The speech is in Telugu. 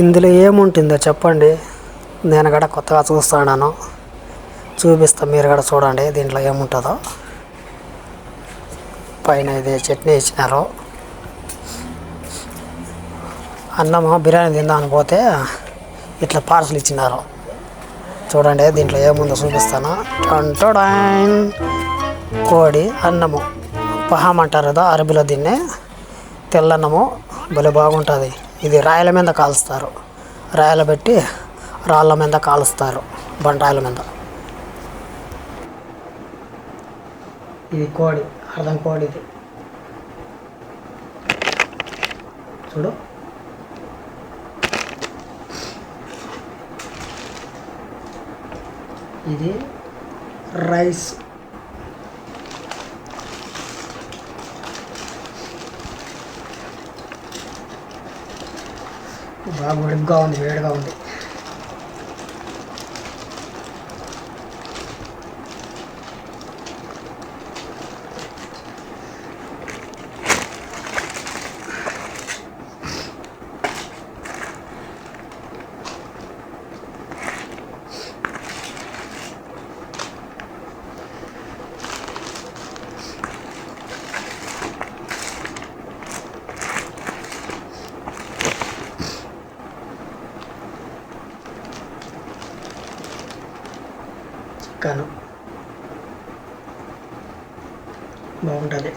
ఇందులో ఏముంటుందో చెప్పండి. నేను కూడా కొత్తగా చూస్తున్నాను చూపిస్తా మీరు కూడా చూడండి దీంట్లో ఏముంటుందో. పైన ఇది చట్నీ ఇచ్చినారు. అన్నము బిర్యానీ తిందామని పోతే ఇట్లా పార్సల్ ఇచ్చినారు. చూడండి దీంట్లో ఏముందో చూపిస్తాను. టంటోడాన్ కోడి అన్నము. పహాం అంటారు కదా అరబిలో దీన్ని తెల్లన్నము. భలే బాగుంటుంది. ఇది రాయల మీద కాలుస్తారు. రాయల పెట్టి రాళ్ళ మీద కాలుస్తారు. బండరాయల మీద. ఇది కోడి అర్థం కోడి ఇది. చూడు. ఇది రైస్. బాగా ఉడుగ్గా ఉంది వేడిగా ఉంది. చికెన్ బాగుంటుంది.